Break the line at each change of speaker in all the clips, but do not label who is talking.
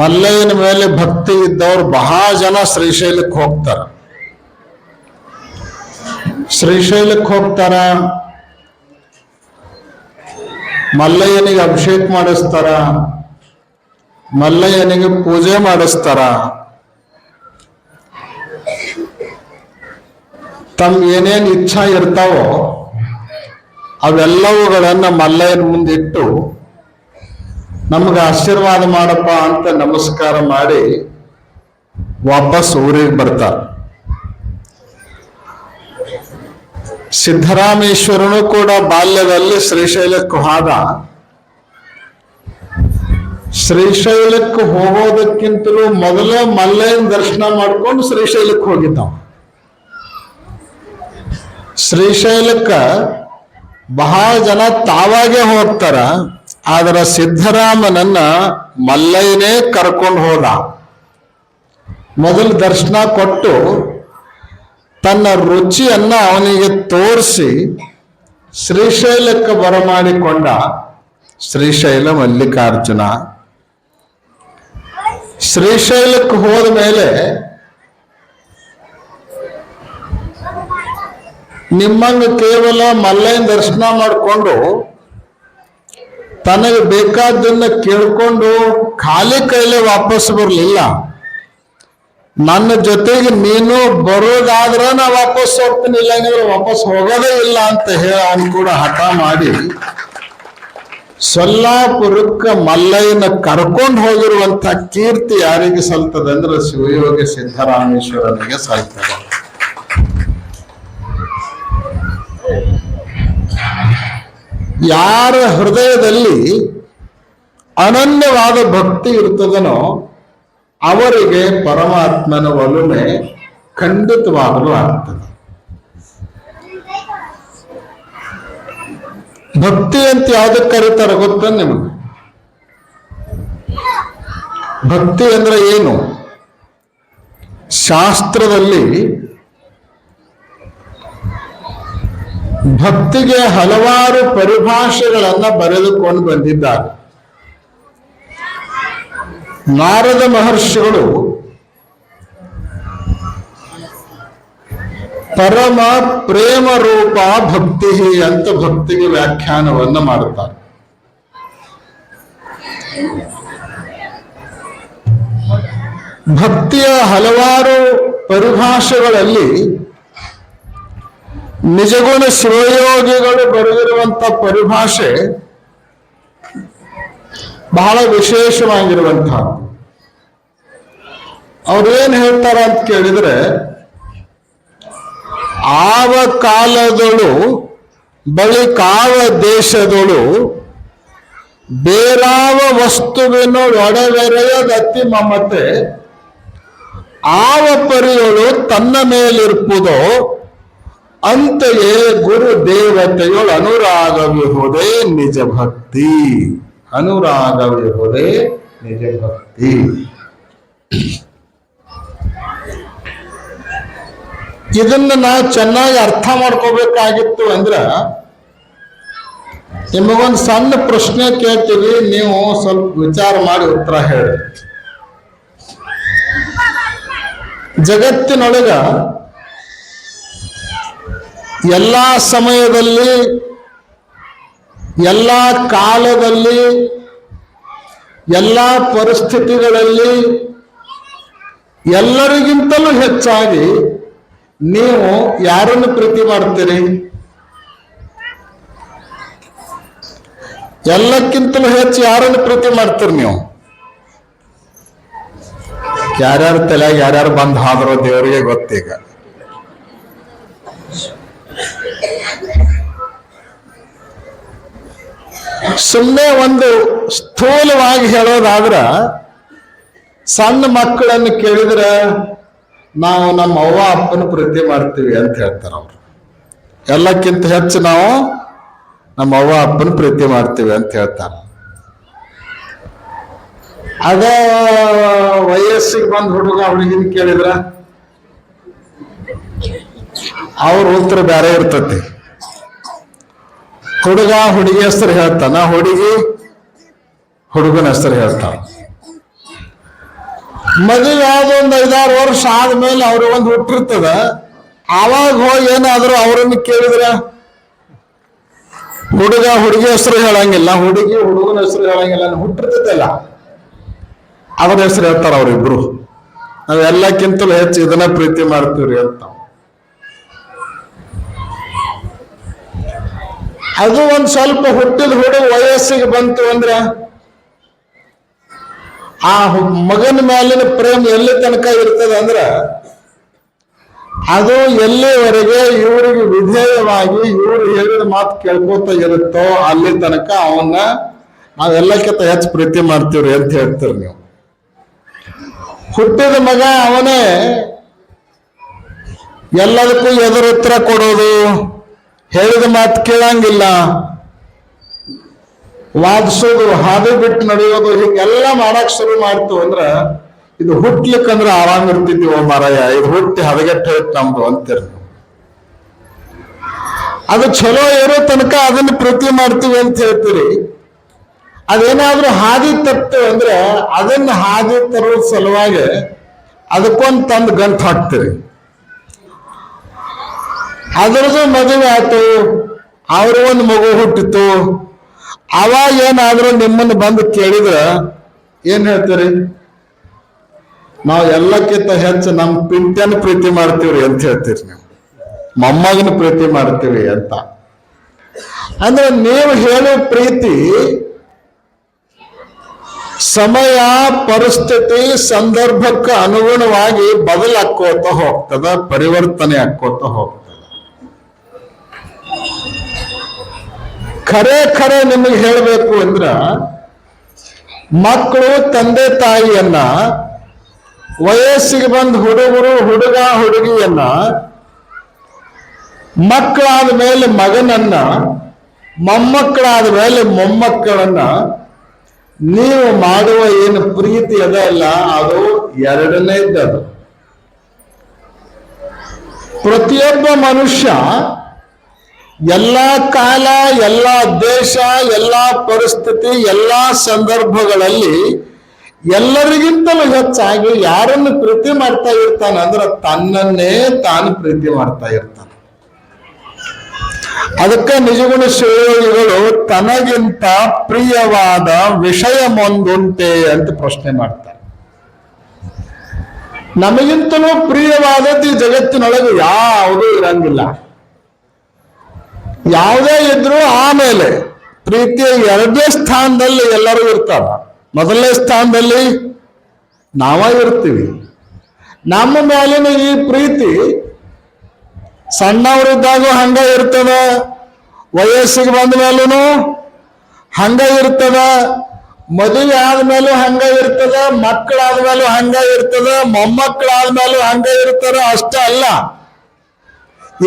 ಮಲ್ಲಯ್ಯನ ಮೇಲೆ ಭಕ್ತಿ ಇದ್ದವರು ಬಹಳ ಜನ ಶ್ರೀಶೈಲಕ್ಕೆ ಹೋಗ್ತಾರ. ಶ್ರೀಶೈಲಕ್ಕೆ ಹೋಗ್ತಾರ, ಮಲ್ಲಯ್ಯನಿಗೆ ಅಭಿಷೇಕ ಮಾಡಿಸ್ತಾರ, ಮಲ್ಲಯ್ಯನಿಗೆ ಪೂಜೆ ಮಾಡಿಸ್ತಾರ. ತಮ್ ಏನೇನು ಇಚ್ಛಾ ಇರ್ತಾವೋ ಅವೆಲ್ಲವುಗಳನ್ನ ಮಲ್ಲಯ್ಯನ ಮುಂದಿಟ್ಟು ನಮ್ಗೆ ಆಶೀರ್ವಾದ ಮಾಡಪ್ಪ ಅಂತ ನಮಸ್ಕಾರ ಮಾಡಿ ವಾಪಸ್ ಊರಿಗೆ ಬರ್ತಾರ. ಸಿದ್ದರಾಮೇಶ್ವರನು ಕೂಡ ಬಾಲ್ಯದಲ್ಲಿ ಶ್ರೀಶೈಲಕ್ಕೆ ಹಾದ. ಶ್ರೀಶೈಲಕ್ಕೆ ಹೋಗೋದಕ್ಕಿಂತಲೂ ಮೊದಲೇ ಮಲ್ಲಯ್ಯನ ದರ್ಶನ ಮಾಡ್ಕೊಂಡು ಶ್ರೀಶೈಲಕ್ಕೆ ಹೋಗಿದ್ದ ಶ್ರೀಶೈಲಕ್ಕ ಬಹಳ ಜನ ತಾವಾಗೆ ಹೋಗ್ತಾರ. ಆದ್ರೆ ಸಿದ್ದರಾಮನನ್ನ ಮಲ್ಲಯ್ಯನೇ ಕರ್ಕೊಂಡು ಹೋದ. ಮೊದಲು ದರ್ಶನ ಕೊಟ್ಟು ತನ್ನ ರುಚಿಯನ್ನು ಅವನಿಗೆ ತೋರಿಸಿ ಶ್ರೀಶೈಲಕ್ಕೆ ಬರಮಾಡಿಕೊಂಡ ಶ್ರೀಶೈಲ ಮಲ್ಲಿಕಾರ್ಜುನ. ಶ್ರೀಶೈಲಕ್ಕೆ ಹೋದ ಮೇಲೆ ನಿಮ್ಮಂಗ ಕೇವಲ ಮಲ್ಲಯ್ಯನ ದರ್ಶನ ಮಾಡಿಕೊಂಡು ತನಗೆ ಬೇಕಾದ್ದನ್ನ ಕೇಳ್ಕೊಂಡು ಖಾಲಿ ಕೈಲೇ ವಾಪಸ್ ಬರಲಿಲ್ಲ. ನನ್ನ ಜೊತೆಗೆ ನೀನು ಬರೋದಾದ್ರ ನಾ ವಾಪಸ್ ಹೋಗ್ತೀನಿ ಇಲ್ಲ ಅಂದ್ರೆ ವಾಪಸ್ ಹೋಗೋದೇ ಇಲ್ಲ ಅಂತ ಹೇಳಿ ಅವನು ಕೂಡ ಹಠ ಮಾಡಿ ಸೊಲ್ಲಾಪುರಕ್ಕೆ ಮಲ್ಲಯ್ಯನ ಕರ್ಕೊಂಡು ಹೋಗಿರುವಂತ ಕೀರ್ತಿ ಯಾರಿಗೆ ಸಲ್ತದೆ ಅಂದ್ರೆ ಶಿವಯೋಗಿ ಸಿದ್ದರಾಮೇಶ್ವರನಿಗೆ ಸಲ್ತದೆ. ಯಾರ ಹೃದಯದಲ್ಲಿ ಅನನ್ಯವಾದ ಭಕ್ತಿ ಇರ್ತದನೋ ಅವರಿಗೆ ಪರಮಾತ್ಮನ ಒಲುಮೆ ಖಂಡಿತವಾಗಲೂ ಆಗ್ತದೆ. ಭಕ್ತಿ ಅಂತ ಯಾವ್ದಕ್ಕೆ ಕರೀತಾರೆ ಗೊತ್ತ ನಿಮಗೆ? ಭಕ್ತಿ ಅಂದ್ರೆ ಏನು? ಶಾಸ್ತ್ರದಲ್ಲಿ ಭಕ್ತಿಗೆ ಹಲವಾರು ಪರಿಭಾಷೆಗಳನ್ನ ಬರೆದುಕೊಂಡು ಬಂದಿದ್ದಾರೆ. ನಾರದ ಮಹರ್ಷಿಗಳು ಪರಮ ಪ್ರೇಮ ರೂಪ ಭಕ್ತಿ ಅಂತ ಭಕ್ತಿಗೆ ವ್ಯಾಖ್ಯಾನವನ್ನು ಮಾಡುತ್ತಾರೆ. ಭಕ್ತಿಯ ಹಲವಾರು ಪರಿಭಾಷೆಗಳಲ್ಲಿ ನಿಜಗುಣ ಶಿವಯೋಗಿಗಳು ಬರೆದಿರುವಂತ ಪರಿಭಾಷೆ ಬಹಳ ವಿಶೇಷವಾಗಿರುವಂತಹ ಅವ್ರೇನ್ ಹೇಳ್ತಾರ ಅಂತ ಕೇಳಿದ್ರೆ, ಆವ ಕಾಲದಳು ಬಳಿಕಾವ ದೇಶದಳು ಬೇರಾವ ವಸ್ತುವಿನ ಒಡವೆರೆಯದತಿ ಮಮತೆ ಆವ ಪರಿಯಳು ತನ್ನ ಮೇಲಿರ್ಪುದೋ ಅಂತೆಯೇ ಗುರು ದೇವತೆಗಳು ಅನುರಾಗವಿಹುದೇ ನಿಜ ಭಕ್ತಿ. ಅನುರಾಗವಿಹುದೇ ನಿಜ ಭಕ್ತಿ. ಇದನ್ನ ನಾ ಚೆನ್ನಾಗಿ ಅರ್ಥ ಮಾಡ್ಕೋಬೇಕಾಗಿತ್ತು ಅಂದ್ರ, ನಿಮಗೊಂದು ಸಣ್ಣ ಪ್ರಶ್ನೆ ಕೇಳ್ತೀವಿ ನೀವು ಸ್ವಲ್ಪ ವಿಚಾರ ಮಾಡಿ ಉತ್ತರ ಹೇಳಿ. ಜಗತ್ತಿನೊಳಗ ಎಲ್ಲ ಸಮಯದಲ್ಲಿ, ಎಲ್ಲ ಕಾಲದಲ್ಲಿ, ಎಲ್ಲ ಪರಿಸ್ಥಿತಿಗಳಲ್ಲಿ ಎಲ್ಲರಿಗಿಂತಲೂ ಹೆಚ್ಚಾಗಿ ನೀವು ಯಾರನ್ನು ಪ್ರೀತಿ ಮಾಡ್ತೀರಿ? ಎಲ್ಲಕ್ಕಿಂತಲೂ ಹೆಚ್ಚು ಯಾರನ್ನು ಪ್ರೀತಿ ಮಾಡ್ತೀರಿ ನೀವು? ಯಾರ್ಯಾರ ತಲೆ ಯಾರ್ಯಾರು ಬಂದ್ ಹಾದ್ರೋ ದೇವರಿಗೆ ಗೊತ್ತೀಗ ಸುಮ್ಮನೆ ಒಂದು ಸ್ಥೂಲವಾಗಿ ಹೇಳೋದಾದ್ರ, ಸಣ್ಣ ಮಕ್ಕಳನ್ನು ಕೇಳಿದ್ರೆ ನಾವು ನಮ್ಮ ಅವ್ವ ಅಪ್ಪನ ಪ್ರೀತಿ ಮಾಡ್ತೀವಿ ಅಂತ ಹೇಳ್ತಾರೆ ಅವರು. ಎಲ್ಲಕ್ಕಿಂತ ಹೆಚ್ಚು ನಾವು ನಮ್ಮ ಅವ್ವ ಅಪ್ಪನ ಪ್ರೀತಿ ಮಾಡ್ತೀವಿ ಅಂತ ಹೇಳ್ತಾರೆ. ಅದೇ ವಯಸ್ಸಿಗೆ ಬಂದ ಹುಡುಗ ಹುಡುಗಿನ ಕೇಳಿದ್ರ ಅವ್ರ ಉತ್ತರ ಬೇರೆ ಇರ್ತತಿ. ಹುಡುಗ ಹುಡುಗಿ ಹೆಸರು ಹೇಳ್ತಾನ ಹುಡುಗಿ ಹುಡುಗನ ಹೆಸರು ಹೇಳ್ತಾನ. ಮದುವೆ ಆದ ಒಂದು ಐದಾರು ವರ್ಷ ಆದ್ಮೇಲೆ ಅವ್ರ ಒಂದು ಹುಟ್ಟಿರ್ತದ. ಆವಾಗ ಹೋಗಿ ಏನಾದ್ರು ಅವರನ್ನು ಕೇಳಿದ್ರ? ಹುಡುಗ ಹುಡುಗಿ ಹೆಸರು ಹೇಳಂಗಿಲ್ಲ, ಹುಡುಗಿ ಹುಡುಗನ ಹೆಸರು ಹೇಳಂಗಿಲ್ಲ ಹುಟ್ಟಿರ್ತದಲ್ಲ. ಅವ್ರ ಹೆಸರು ಹೇಳ್ತಾರ ಅವ್ರಿಬ್ರು. ನಾವೆಲ್ಲಕ್ಕಿಂತಲೂ ಹೆಚ್ಚು ಇದನ್ನ ಪ್ರೀತಿ ಮಾಡ್ತೀವ್ರಿ ಅಂತ. ಅದು ಒಂದು ಸ್ವಲ್ಪ ಹುಟ್ಟಿದ ಹುಡುಗ ವಯಸ್ಸಿಗೆ ಬಂತು ಅಂದ್ರೆ ಆ ಮಗನ ಮೇಲಿನ ಪ್ರೇಮ ಎಲ್ಲಿ ತನಕ ಇರ್ತದೆ ಅಂದ್ರ ಅದು ಎಲ್ಲಿವರೆಗೆ ಇವರಿಗೆ ವಿಧೇಯವಾಗಿ ಇವರು ಹೇಳಿದ ಮಾತು ಕೇಳ್ಕೊತ ಇರುತ್ತೋ ಅಲ್ಲಿ ತನಕ ಅವನ್ನ ನಾವೆಲ್ಲಕ್ಕಿಂತ ಹೆಚ್ಚು ಪ್ರೀತಿ ಮಾಡ್ತೀವ್ರಿ ಅಂತ ಹೇಳ್ತೀರಿ ನೀವು. ಹುಟ್ಟಿದ ಮಗ ಅವನೇ ಎಲ್ಲದಕ್ಕೂ ಎದುರು ಉತ್ತರ ಕೊಡೋದು. ಹೇಳಿದ ಮಾತು ಕೇಳಂಗಿಲ್ಲ. ವಾದಿಸೋದು ಹಾದಿ ಬಿಟ್ಟು ನಡೆಯೋದು ಹೀಗೆಲ್ಲ ಮಾಡಕ್ ಶುರು ಮಾಡ್ತು ಅಂದ್ರ ಇದು ಹುಟ್ಲಿಕ್ಕಂದ್ರ ಆರಾಮ್ ಇರ್ತಿದ್ವಿ ಮಾರಾಯ, ಇದು ಹುಟ್ಟಿ ಹದಗೆಟ್ಟ ಹೋಯ್ತು ನಮ್ದು ಅಂತೀರಿ ಅದು ಚಲೋ ಇರೋ ತನಕ ಅದನ್ನ ಪ್ರತಿ ಮಾಡ್ತೀವಿ ಅಂತ ಹೇಳ್ತೀರಿ. ಅದೇನಾದ್ರೂ ಹಾದಿ ತಪ್ಪು ಅಂದ್ರೆ ಅದನ್ನ ಹಾದಿ ತರೋ ಸಲುವಾಗಿ ಅದಕ್ಕೊಂದು ತಂದು ಗಂಟು ಹಾಕ್ತೀರಿ. ಅದ್ರದ್ದು ಮದುವೆ ಆಯ್ತು. ಅವರು ಒಂದು ಮಗು ಹುಟ್ಟಿತು ಅವಾಗ ಏನಾದ್ರೂ ನಿಮ್ಮನ್ನು ಬಂದು ಕೇಳಿದ್ರ ಏನ್ ಹೇಳ್ತೀರಿ? ನಾವು ಎಲ್ಲಕ್ಕಿಂತ ಹೆಚ್ಚು ನಮ್ಮ ಪಿಂಟನ್ನು ಪ್ರೀತಿ ಮಾಡ್ತೀವ್ರಿ ಅಂತ ಹೇಳ್ತೀರಿ ನೀವು. ಮೊಮ್ಮಗನ ಪ್ರೀತಿ ಮಾಡ್ತೀವಿ ಅಂತ. ಅಂದ್ರೆ ನೀವು ಹೇಳೋ ಪ್ರೀತಿ ಸಮಯ, ಪರಿಸ್ಥಿತಿ, ಸಂದರ್ಭಕ್ಕೆ ಅನುಗುಣವಾಗಿ ಬದಲಾಕೋತ ಹೋಗ್ತದ, ಪರಿವರ್ತನೆ ಆಕೋತ ಹೋಗ್ತದ. ಖರೆ ಖರೆ ನಿಮಗೆ ಹೇಳಬೇಕು ಅಂದ್ರ, ಮಕ್ಕಳು ತಂದೆ ತಾಯಿಯನ್ನ ವಯಸ್ಸಿಗೆ ಬಂದ ಹುಡುಗರು, ಹುಡುಗ, ಹುಡುಗಿಯನ್ನ, ಮಕ್ಕಳಾದ ಮೇಲೆ ಮಗನನ್ನ, ಮೊಮ್ಮಕ್ಕಳಾದ ಮೇಲೆ ಮೊಮ್ಮಕ್ಕಳನ್ನ ನೀವು ಮಾಡುವ ಏನು ಪ್ರೀತಿ ಅದ ಅಲ್ಲ, ಅದು ಎರಡನೇದ್ದದು ಪ್ರತಿಯೊಬ್ಬ ಮನುಷ್ಯ ಎಲ್ಲ ಕಾಲ, ಎಲ್ಲ ದೇಶ, ಎಲ್ಲ ಪರಿಸ್ಥಿತಿ, ಎಲ್ಲ ಸಂದರ್ಭಗಳಲ್ಲಿ ಎಲ್ಲರಿಗಿಂತಲೂ ಹೆಚ್ಚಾಗಿ ಯಾರನ್ನು ಪ್ರೀತಿ ಮಾಡ್ತಾ ಇರ್ತಾನೆ ಅಂದ್ರೆ ತನ್ನನ್ನೇ ತಾನು ಪ್ರೀತಿ ಮಾಡ್ತಾ ಇರ್ತಾನೆ. ಅದಕ್ಕೆ ನಿಜಗುಣ ಶಿವಯೋಗಿಗಳು ತನಗಿಂತ ಪ್ರಿಯವಾದ ವಿಷಯ ಮೊಂದುಂಟೆ ಅಂತ ಪ್ರಶ್ನೆ ಮಾಡ್ತಾರೆ. ನಮಗಿಂತಲೂ ಪ್ರಿಯವಾದದ್ದು ಈ ಜಗತ್ತಿನೊಳಗೆ ಯಾವುದೂ ಇರಂಗಿಲ್ಲ. ಯಾವುದೇ ಇದ್ರೂ ಆಮೇಲೆ ಪ್ರೀತಿಯ ಎರಡನೇ ಸ್ಥಾನದಲ್ಲಿ ಎಲ್ಲರೂ ಇರ್ತಾರ. ಮೊದಲನೇ ಸ್ಥಾನದಲ್ಲಿ ನಾವ ಇರ್ತೀವಿ. ನಮ್ಮ ಮೇಲಿನ ಈ ಪ್ರೀತಿ ಸಣ್ಣವರಿದ್ದಾಗೂ ಹಂಗ ಇರ್ತದ, ವಯಸ್ಸಿಗೆ ಬಂದ ಮೇಲೂ ಹಂಗ ಇರ್ತದ, ಮದುವೆ ಆದ್ಮೇಲೂ ಹಂಗ ಇರ್ತದ ಮಕ್ಕಳಾದ್ಮೇಲೂ ಹಂಗ ಇರ್ತದ ಮೊಮ್ಮಕ್ಕಳಾದ್ಮೇಲೂ ಹಂಗ ಇರ್ತಾರ ಅಷ್ಟೇ ಅಲ್ಲ.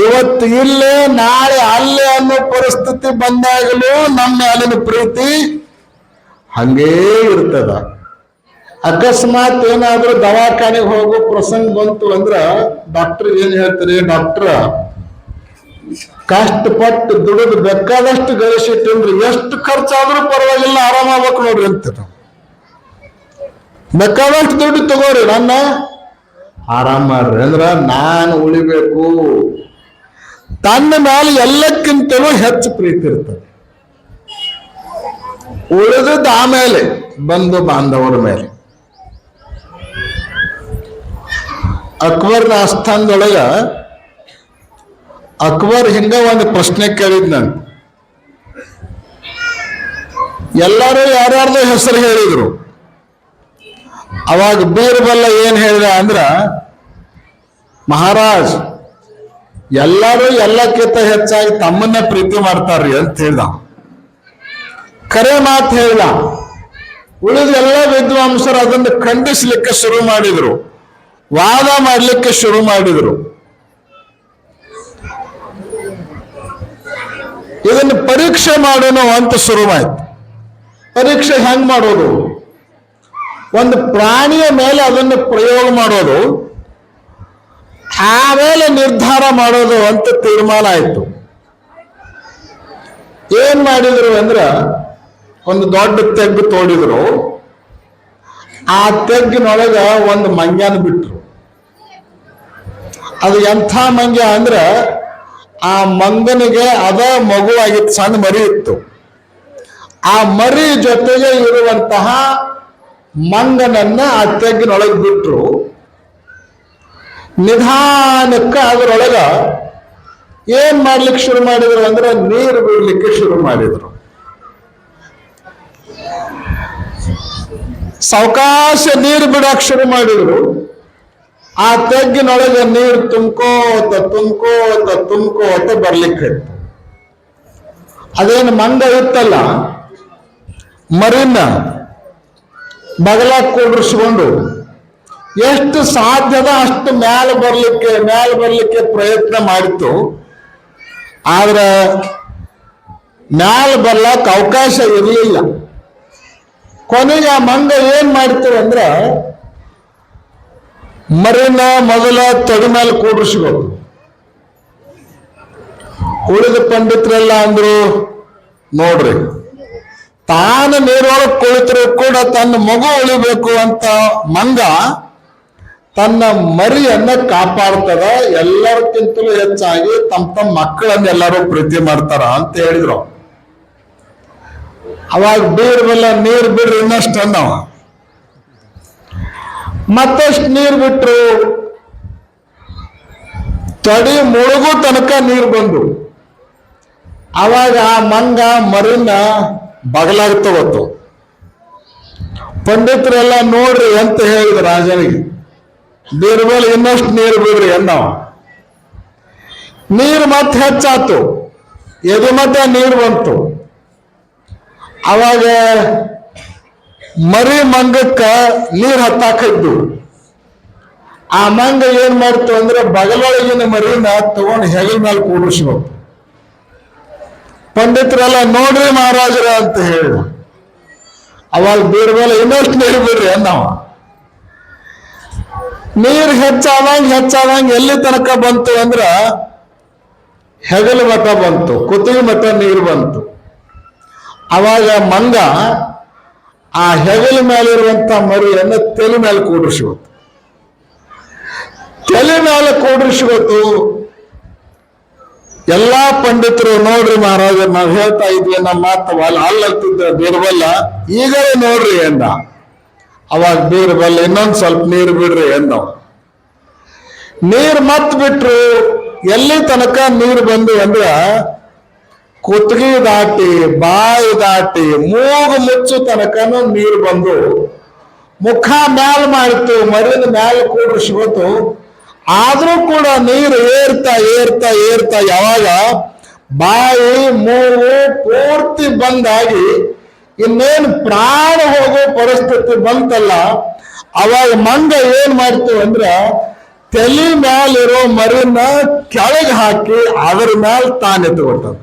ಇವತ್ತು ಇಲ್ಲೇ, ನಾಳೆ ಅಲ್ಲೇ ಅನ್ನೋ ಪರಿಸ್ಥಿತಿ ಬಂದಾಗಲೂ ನಮ್ಮ ಮೇಲಿನ ಪ್ರೀತಿ ಹಂಗೇ ಇರ್ತದ. ಅಕಸ್ಮಾತ್ ಏನಾದ್ರೂ ದವಾಖಾನೆಗೆ ಹೋಗೋ ಪ್ರಸಂಗ ಬಂತು ಅಂದ್ರ ಡಾಕ್ಟರ್ ಏನ್ ಹೇಳ್ತಾರೆ ಡಾಕ್ಟರ್, ಕಷ್ಟಪಟ್ಟು ದುಡಿದು ಬೇಕಾದಷ್ಟು ಗಳಿಸಿಟ್ಟಿನ್ರಿ ಎಷ್ಟು ಖರ್ಚಾದ್ರೂ ಪರವಾಗಿಲ್ಲ, ಆರಾಮಾಗ್ಬೇಕು ನೋಡ್ರಿ ಅಂತ ಬೇಕಾದಷ್ಟು ದುಡ್ಡು ತಗೋರಿ ನನ್ನ. ಆರಾಮ ಮಾಡ್ರಿ, ಅಂದ್ರ ನಾನು ಉಳಿಬೇಕು ತನ್ನ ಮೇಲೆ ಎಲ್ಲಕ್ಕಿಂತಲೂ ಹೆಚ್ಚು ಪ್ರೀತಿ ಇರ್ತದೆ. ಉಳಿದದ್ದು ಆಮೇಲೆ ಬಂಧು ಬಾಂಧವರ ಮೇಲೆ. ಅಕ್ಬರ್ನ ಆಸ್ಥಾನದೊಳಗ, ಅಕ್ಬರ್ ಹಿಂಗ ಒಂದು ಪ್ರಶ್ನೆ ಕೇಳಿದ್ ನಾನು. ಎಲ್ಲರೂ ಯಾರ್ಯಾರ್ದು ಹೆಸರು ಹೇಳಿದ್ರು. ಅವಾಗ ಬೀರ್ಬಲ್ಲ ಏನ್ ಹೇಳಿದ ಅಂದ್ರ, ಮಹಾರಾಜ್ ಎಲ್ಲರೂ ಎಲ್ಲಕ್ಕಿಂತ ಹೆಚ್ಚಾಗಿ ತಮ್ಮನ್ನೇ ಪ್ರೀತಿ ಮಾಡ್ತಾರ್ರಿ ಅಂತ ಹೇಳ್ದ. ಕರೆ ಮಾತು ಹೇಳ್ದ. ಉಳಿದ ಎಲ್ಲ ವಿದ್ವಾಂಸರು ಅದನ್ನು ಖಂಡಿಸ್ಲಿಕ್ಕೆ ಶುರು ಮಾಡಿದ್ರು. ವಾದ ಮಾಡಲಿಕ್ಕೆ ಶುರು ಮಾಡಿದ್ರು. ಇದನ್ನು ಪರೀಕ್ಷೆ ಮಾಡೋಣ ಅಂತ ಶುರುವಾಯ್ತು ಪರೀಕ್ಷೆ ಹೆಂಗ್ ಮಾಡೋದು? ಒಂದು ಪ್ರಾಣಿಯ ಮೇಲೆ ಅದನ್ನು ಪ್ರಯೋಗ ಮಾಡೋದು. ಆಮೇಲೆ ನಿರ್ಧಾರ ಮಾಡೋದು ಅಂತ ತೀರ್ಮಾನ ಆಯಿತು. ಏನ್ ಮಾಡಿದ್ರು ಅಂದ್ರೆ, ಒಂದು ದೊಡ್ಡ ತೆಗ್ಗು ತೋಡಿದ್ರು. ಆ ತೆಗ್ಗಿನೊಳಗ ಒಂದು ಮಂಗ್ಯಾನ ಬಿಟ್ರು. ಅದು ಎಂಥ ಮಂಗ್ಯ ಅಂದ್ರೆ, ಆ ಮಂಗನಿಗೆ ಅದ ಮಗುವಾಗಿತ್ತು, ಸಣ್ಣ ಮರಿ ಇತ್ತು. ಆ ಮರಿ ಜೊತೆಗೆ ಇರುವಂತಹ ಮಂಗನನ್ನ ಆ ತೆಗ್ಗಿನೊಳಗೆ ಬಿಟ್ರು. ನಿಧಾನಕ್ಕೆ ಅದರೊಳಗ ಏನ್ ಮಾಡ್ಲಿಕ್ಕೆ ಶುರು ಮಾಡಿದ್ರು ಅಂದ್ರೆ ನೀರು ಬಿಡ್ಲಿಕ್ಕೆ ಶುರು ಮಾಡಿದ್ರು. ಸಾವಕಾಶ ನೀರು ಬಿಡಕ್ ಶುರು ಮಾಡಿದ್ರು. ಆ ತೆಗ್ಗಿನೊಳಗೆ ನೀರು ತುಂಬ್ಕೋತ ತುಂಬ್ಕೋತ ತುಂಬ್ಕೋತ ಬರ್ಲಿಕ್ಕೆ ಅದೇನು ಮಂದ ಇತ್ತಲ್ಲ, ಮರಿನ ಬಗಲ ಕೂಡಿಸ್ಕೊಂಡು ಎಷ್ಟು ಸಾಧ್ಯದ ಅಷ್ಟು ಮ್ಯಾಲ ಬರ್ಲಿಕ್ಕೆ ಮ್ಯಾಲ ಬರ್ಲಿಕ್ಕೆ ಪ್ರಯತ್ನ ಮಾಡಿತು ಆದ್ರೆ ಮ್ಯಾಲ ಬರ್ಲಕ್ ಅವಕಾಶ ಇರಲಿಲ್ಲ. ಕೊನೆಗೆ ಆ ಮಂಗ ಏನ್ ಮಾಡ್ತೀವಿ ಅಂದ್ರ ಮರಿನ ಮೊದಲ ತಡಿ ಮೇಲೆ ಕೂಡಿಸ್ಬೇಕು ಉಳಿದ ಪಂಡಿತರೆಲ್ಲ ಅಂದ್ರು, ನೋಡ್ರಿ, ತಾನು ನೀರೊಳಗೆ ಕುಳಿತರು ಕೂಡ ತನ್ನ ಮಗು ಉಳಿಬೇಕು ಅಂತ ಮಂಗ ತನ್ನ ಮರಿಯನ್ನ ಕಾಪಾಡ್ತದ ಎಲ್ಲರಿಗಿಂತಲೂ ಹೆಚ್ಚಾಗಿ ತಮ್ಮ ತಮ್ಮ ಮಕ್ಕಳನ್ನೆಲ್ಲರೂ ಪ್ರೀತಿ ಮಾಡ್ತಾರ ಅಂತ ಹೇಳಿದ್ರು. ಅವಾಗ ಬೀರ್ಬಲ್ಲ ನೀರ್ ಬಿಡ್ರಿ ಇನ್ನಷ್ಟು ಅನ್ನವ ಮತ್ತಷ್ಟು ನೀರು ಬಿಟ್ರು. ತಡಿ ಮುಳುಗು ತನಕ ನೀರು ಬಂದು. ಅವಾಗ ಆ ಮಂಗ, ಮರಿನ ಬಗಲಾಗ ಪಂಡಿತರೆಲ್ಲ ನೋಡ್ರಿ ಅಂತ ಹೇಳಿದ್ರು ರಾಜನಿಗೆ. ಬೀರ್ಬಲ್ ಇನ್ನಷ್ಟು ನೀರು ಬಿಡ್ರಿ ಅನ್ನವ ನೀರು ಮತ್ತೆ ಹೆಚ್ಚಾತು. ಎದು ಮತ್ತೆ ನೀರು ಬಂತು. ಅವಾಗ ಮರಿ ಮಂಗಕ್ಕ ನೀರು ಹತ್ತಾಕಿದ್ದು ಆ ಮಂಗ ಏನ್ ಮಾಡ್ತು ಅಂದ್ರೆ ಬಗಲೊಳಗಿನ ಮರಿನ ತಗೊಂಡು ಹೆಗಲ ಮೇಲೆ ಕೂಡಿಸ್ಬೇಕು. ಪಂಡಿತರೆಲ್ಲ, ನೋಡ್ರಿ ಮಹಾರಾಜರ ಅಂತ ಹೇಳಿ. ಅವಾಗ ಬೀರ್ಬಲ ಇನ್ನಷ್ಟು ನೀರು ಬಿಡ್ರಿ ಅನ್ನವ ನೀರು ಹೆಚ್ಚಾದಂಗ್ ಹೆಚ್ಚಾದಂಗ್ ಎಲ್ಲಿ ತನಕ ಬಂತು ಅಂದ್ರ ಹೆಗಲು ಮಠ ಬಂತು ಕುತ್ತಿಗೆ ಮಠ ನೀರು ಬಂತು. ಅವಾಗ ಮಂಗ ಆ ಹೆಗಲ ಮೇಲಿರುವಂತ ಮರಿಯನ್ನು ತಲೆ ಮೇಲೆ ಕೂಡಿಸ್ಬೇಕು ತಲೆ ಮೇಲೆ ಕೂಡಿಸ್ಬೇಕು ಎಲ್ಲಾ ಪಂಡಿತರು ನೋಡ್ರಿ ಮಹಾರಾಜ, ನಾವು ಹೇಳ್ತಾ ಇದ್ವಿ, ನಮ್ಮ ಮಾತು ಅಲ್ಲ ಅಲ್ಲತ್ತಿದ್ದ ಬಿಡಬಲ್ಲ ಈಗಲೇ ನೋಡ್ರಿ ಎಂದ ಅವಾಗ ಬೀರ್ ಮೇಲೆ ಇನ್ನೊಂದು ಸ್ವಲ್ಪ ನೀರು ಬಿಡ್ರಿ ಎಂದವ್. ನೀರ್ ಮತ್ ಬಿಟ್ರು ಎಲ್ಲಿ ತನಕ ನೀರು ಬಂದು ಅಂದ್ರ ಕುತ್ತಿಗೆ ದಾಟಿ, ಬಾಯಿ ದಾಟಿ, ಮೂಗು ಮುಚ್ಚು ತನಕನೂ ನೀರು ಬಂದು ಮುಖ ಮ್ಯಾಲ್ ಮಾಡಿತು ಮರಿನ ಮ್ಯಾಲ ಕೂಡ ಆದ್ರೂ ಕೂಡ ನೀರು ಏರ್ತಾ ಏರ್ತಾ ಏರ್ತಾ, ಯಾವಾಗ ಬಾಯಿ, ಮೂಗು ಪೂರ್ತಿ ಬಂದಾಗಿ ಇನ್ನೇನು ಪ್ರಾಣ ಹೋಗೋ ಪರಿಸ್ಥಿತಿ ಬಂತಲ್ಲ, ಅವಾಗ ಮಂಗ ಏನ್ ಮಾಡ್ತು ಅಂದ್ರ ತಲೆ ಮ್ಯಾಲಿರೋ ಮರಿನ ಕೆಳಗೆ ಹಾಕಿ ಅದ್ರ ಮ್ಯಾಲ್ ತಾನು ಎತ್ಕೊಟ್ಟಂತ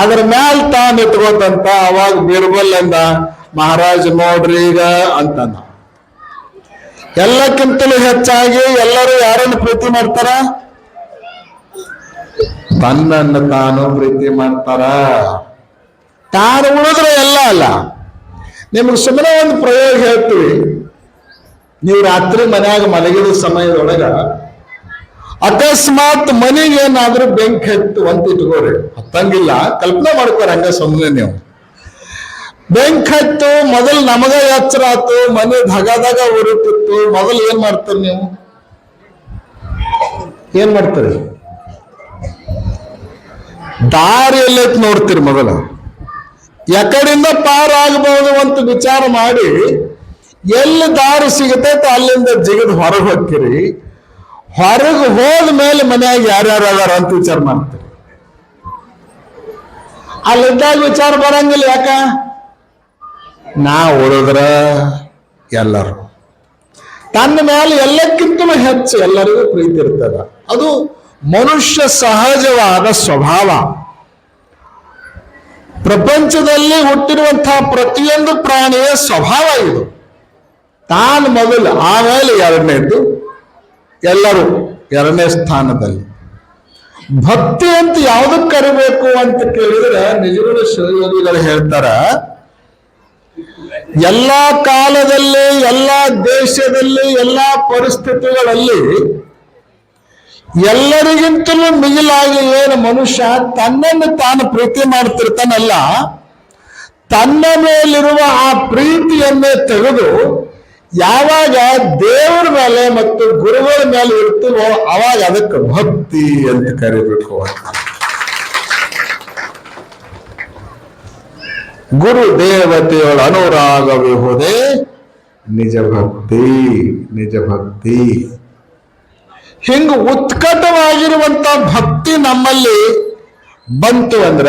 ಅದ್ರ ಮ್ಯಾಲ್ ತಾನು ಎತ್ಕೋತಂತ ಅವಾಗ ಬೀರ್ಬಲ್ ಅಂದ, ಮಹಾರಾಜ್ ನೋಡ್ರಿ ಈಗ ಅಂತಂದ. ಎಲ್ಲಕ್ಕಿಂತಲೂ ಹೆಚ್ಚಾಗಿ ಎಲ್ಲರೂ ಯಾರನ್ನು ಪ್ರೀತಿ ಮಾಡ್ತಾರ? ತನ್ನನ್ನು ತಾನು ಪ್ರೀತಿ ಮಾಡ್ತಾರ. ತಾನು ಉಳಿದ್ರೆ ಎಲ್ಲ ಅಲ್ಲ. ನಿಮ್ಗೆ ಸುಮ್ಮನೆ ಒಂದು ಪ್ರಯೋಗ ಹೇಳ್ತೀವಿ. ನೀವು ರಾತ್ರಿ ಮನ್ಯಾಗ ಮಲಗಿದ ಸಮಯದೊಳಗ ಅಕಸ್ಮಾತ್ ಮನೆಗೆ ಏನಾದ್ರೂ ಬೆಂಕಿ ಹತ್ತು ಅಂತ ಇಟ್ಕೋರಿ ಹತ್ತಂಗಿಲ್ಲ. ಕಲ್ಪನೆ ಮಾಡ್ಕೋರಿ ಹಂಗ ಸುಮ್ಮನೆ ನೀವು. ಬೆಂಕಿ ಹತ್ತು, ಮೊದಲು ನಮಗ ಎಚ್ಚರ ಆತು, ಮನೆ ಧಗದಾಗ ಉರುತಿತ್ತು ಮೊದಲು ಏನ್ ಮಾಡ್ತೀರಿ ನೀವು? ಏನ್ ಮಾಡ್ತೀರಿ? ದಾರಿ ಎಲ್ಲೈತ್ ನೋಡ್ತೀರಿ ಮೊದಲ. ಎಕಡಿಂದ ಪಾರಾಗಬಹುದು ಅಂತ ವಿಚಾರ ಮಾಡಿ ಎಲ್ಲಿ ದಾರಿ ಸಿಗತೈತೆ ಅಲ್ಲಿಂದ ಜಿಗಿದು ಹೊರಗೆ ಹೋಗ್ತೀರಿ. ಹೊರಗೆ ಹೋದ ಮೇಲೆ ಮನ್ಯಾಗ ಯಾರ್ಯಾರು ಅದಾರ ಅಂತ ವಿಚಾರ ಮಾಡ್ತೀರಿ. ಅಲ್ಲಿದ್ದಾಗ ವಿಚಾರ ಬರಂಗಿಲ್ಲ ಯಾಕ? ನಾ ಉಳಿದ್ರ ಎಲ್ಲರೂ. ತನ್ನ ಮೇಲೆ ಎಲ್ಲಕ್ಕಿಂತ ಹೆಚ್ಚು ಎಲ್ಲರಿಗೂ ಪ್ರೀತಿ ಇರ್ತದ. ಅದು ಮನುಷ್ಯ ಸಹಜವಾದ ಸ್ವಭಾವ. ಪ್ರಪಂಚದಲ್ಲಿ ಹುಟ್ಟಿರುವಂತಹ ಪ್ರತಿಯೊಂದು ಪ್ರಾಣಿಯ ಸ್ವಭಾವ ಇದು. ತಾನು ಮೊದಲು ಆಮೇಲೆ ಎರಡನೇದ್ದು ಎಲ್ಲರೂ ಎರಡನೇ ಸ್ಥಾನದಲ್ಲಿ. ಭಕ್ತಿ ಅಂತ ಯಾವುದಕ್ಕೆ ಕರಿಬೇಕು ಅಂತ ಕೇಳಿದ್ರೆ ನಿಜವಾದ ಶಿವಯೋಗಿಗಳು ಹೇಳ್ತಾರ, ಎಲ್ಲಾ ಕಾಲದಲ್ಲಿ, ಎಲ್ಲಾ ದೇಶದಲ್ಲಿ, ಎಲ್ಲಾ ಪರಿಸ್ಥಿತಿಗಳಲ್ಲಿ ಎಲ್ಲರಿಗಿಂತಲೂ ಮಿಗಿಲಾಗಿ ಏನು ಮನುಷ್ಯ ತನ್ನನ್ನು ತಾನು ಪ್ರೀತಿ ಮಾಡ್ತಿರ್ತಾನಲ್ಲ, ತನ್ನ ಮೇಲಿರುವ ಆ ಪ್ರೀತಿಯನ್ನೇ ತೆಗೆದು ಯಾವಾಗ ದೇವರ ಮೇಲೆ ಮತ್ತು ಗುರುಗಳ ಮೇಲೆ ಇರ್ತೀವೋ ಅವಾಗ ಅದಕ್ಕೆ ಭಕ್ತಿ ಅಂತ ಕರಿಬೇಕು ಗುರು ದೇವತೆಯೊಳ ಅನುರಾಗವಿಹುದೇ ನಿಜ ಭಕ್ತಿ ನಿಜ ಭಕ್ತಿ. ಹಿಂಗ ಉತ್ಕಟವಾಗಿರುವಂತ ಭಕ್ತಿ ನಮ್ಮಲ್ಲಿ ಬಂತು ಅಂದ್ರ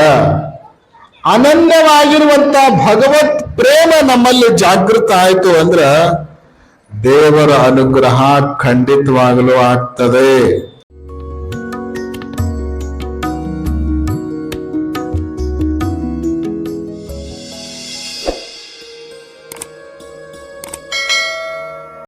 ಅನನ್ಯವಾಗಿರುವಂತ ಭಗವತ್ ಪ್ರೇಮ ನಮ್ಮಲ್ಲಿ ಜಾಗೃತ ಆಯ್ತು ಅಂದ್ರ ದೇವರ ಅನುಗ್ರಹ ಖಂಡಿತವಾಗಲೂ ಆಗ್ತದೆ.